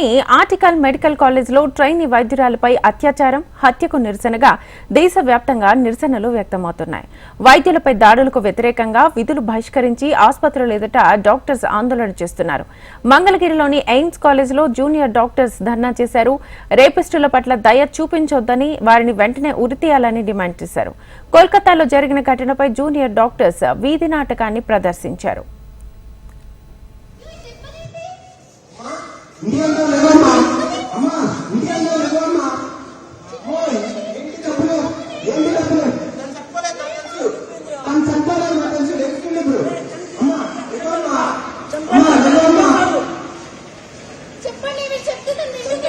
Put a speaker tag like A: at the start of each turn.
A: నగరంలోని ఆర్టికల్ మెడికల్ కాలేజ్లో ట్రైనీ వైద్యురాలపై అత్యాచారం హత్యకు నిరసనగా దేశవ్యాప్తంగా నిరసనలు వ్యక్తమవుతున్నాయి. వైద్యులపై దాడులకు వ్యతిరేకంగా విధులు బహిష్కరించి ఆసుపత్రుల ఎదుట డాక్టర్స్ ఆందోళన చేస్తున్నారు. మంగళగిరిలోని ఎయిమ్స్ కాలేజ్లో జూనియర్ డాక్టర్స్ ధర్నా చేశారు. రేపిస్టుల పట్ల దయ చూపించొద్దని వారిని వెంటనే ఉరితీయాలని డిమాండ్ చేశారు. కోల్కతాలో జరిగిన ఘటనపై జూనియర్ డాక్టర్స్ వీధి నాటకాన్ని ప్రదర్శించారు.
B: ఇండియాలో లేవమ్మా అమ్మా ఇండియాలో లేవమ్మా ఓయ్ ఏంటి డబ్బులు ఏంటి డబ్బులు తను చెప్పలేదు నాకు తెలుసు లేకుండా ఇప్పుడు అమ్మా లేవమ్మా అమ్మా లేవమ్మా
C: చెప్పండి మీరు చెప్తున్నారు